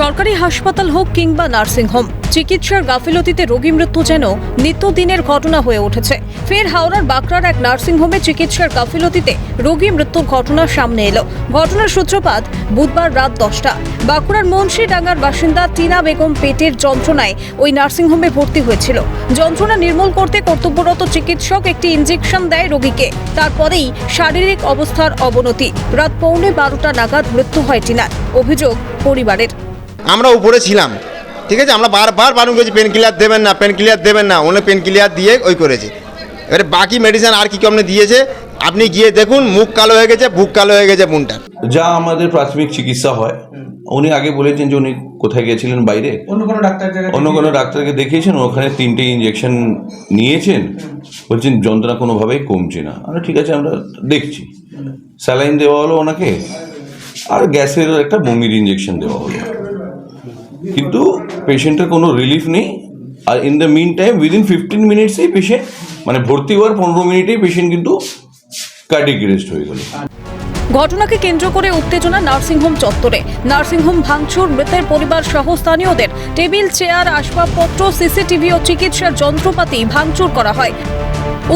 সরকারি হাসপাতাল হোক কিংবা নার্সিংহোম চিকিৎসার গাফিলতিতে রোগী মৃত্যু যেন নিত্যদিনের ঘটনা হয়ে উঠেছে। ফের হাওড়ার বাঁকড়ার এক নার্সিংহোমে চিকিৎসার গাফিলতিতে রোগী মৃত্যুর ঘটনা সামনে এলো। ঘটনার সূত্রপাত বুধবার রাত দশটা। বাঁকুড়ার মুন্সিডাঙ্গার বাসিন্দা টিনা বেগম পেটের যন্ত্রণায় ওই নার্সিংহোমে ভর্তি হয়েছিল। যন্ত্রণা নির্মূল করতে কর্তব্যরত চিকিৎসক একটি ইঞ্জেকশন দেয় রোগীকে। তারপরেই শারীরিক অবস্থার অবনতি। রাত পৌনে বারোটা নাগাদ মৃত্যু হয় টিনার। অভিযোগ পরিবারের। আমরা উপরে ছিলাম। ঠিক আছে? আমরা বারবার বারণ করেছি পেন কিলার দেবেন না পেন কিলার দেবেন না। উনি পেন কিলার দিয়ে ওই করেছে। এবারে বাকি মেডিসিন আর কি কেমন দিয়েছে? আপনি গিয়ে দেখুন মুখ কালো হয়ে গেছে বুক কালো হয়ে গেছে বোনটার যা আমাদের প্রাথমিক চিকিৎসা হয় উনি আগে বলেছেন যে উনি কোথায় গিয়েছিলেন বাইরে? অন্য কোনো ডাক্তার অন্য কোনো ডাক্তারকে দেখিয়েছেন ওখানে তিনটে ইঞ্জেকশন নিয়েছেন। বলছেন যন্ত্রণা কোনোভাবেই কমছে না। আমরা ঠিক আছে আমরা দেখছি। স্যালাইন দেওয়া হলো ওনাকে আর গ্যাসের একটা বমির ইঞ্জেকশন দেওয়া হলো। কিন্তু পেশেন্টের কোনো রিলিফ নেই। আর in the mean time within fifteen মিনিটসেই patient মানে ভর্তি হওয়ার পনেরো মিনিটেই পেশেন্ট কিন্তু কার্ডিক রেস্ট হয়ে গেল। ঘটনাকে কেন্দ্র করে উত্তেজনা নার্সিংহোম চত্বরে। নার্সিংহোম ভাঙচুর, মৃতের পরিবার সহ স্থানীয়দের। টেবিল, চেয়ার, আসবাবপত্র, সিসিটিভি ও চিকিৎসার যন্ত্রপাতি ভাঙচুর করা হয়।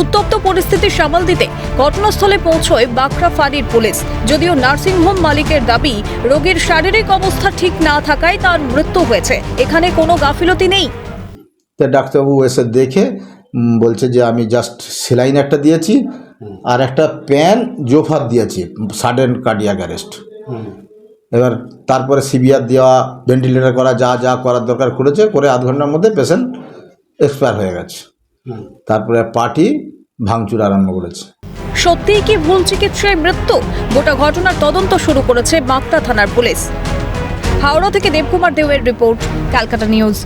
উত্তপ্ত পরিস্থিতি সামাল দিতে ঘটনাস্থলে পৌঁছয় বাঁকড়া ফাঁড়ির পুলিশ। যদিও নার্সিংহোম মালিকের দাবি, রোগীর শারীরিক অবস্থা ঠিক না থাকায় তার মৃত্যু হয়েছে। এখানে কোনো গাফিলতি নেই। ডাক্তারবাবু এসে দেখে বলছে যে আমি জাস্ট সেলাইন একটা দিয়েছি, আর একটা প্যান জোফার দিয়েছি, সাডেন কার্ডিয়াক অ্যারেস্ট। এবার তারপরে সিবিআর দেওয়া, ভেন্টিলেটর করা, যা যা করার দরকার করেছে, করে আধ ঘণ্টার মধ্যে পেশেন্ট এক্সপায়ার হয়ে গেছে। তারপরে পার্টি ভাঙচুর আরম্ভ করেছে। সত্যিই কি ভুল চিকিৎসায় মৃত্যু? গোটা ঘটনার তদন্ত শুরু করেছে বাঁকড়া থানার পুলিশ। হাওড়া থেকে দেবকুমার দেওয়ের রিপোর্ট, ক্যালকাটা নিউজ।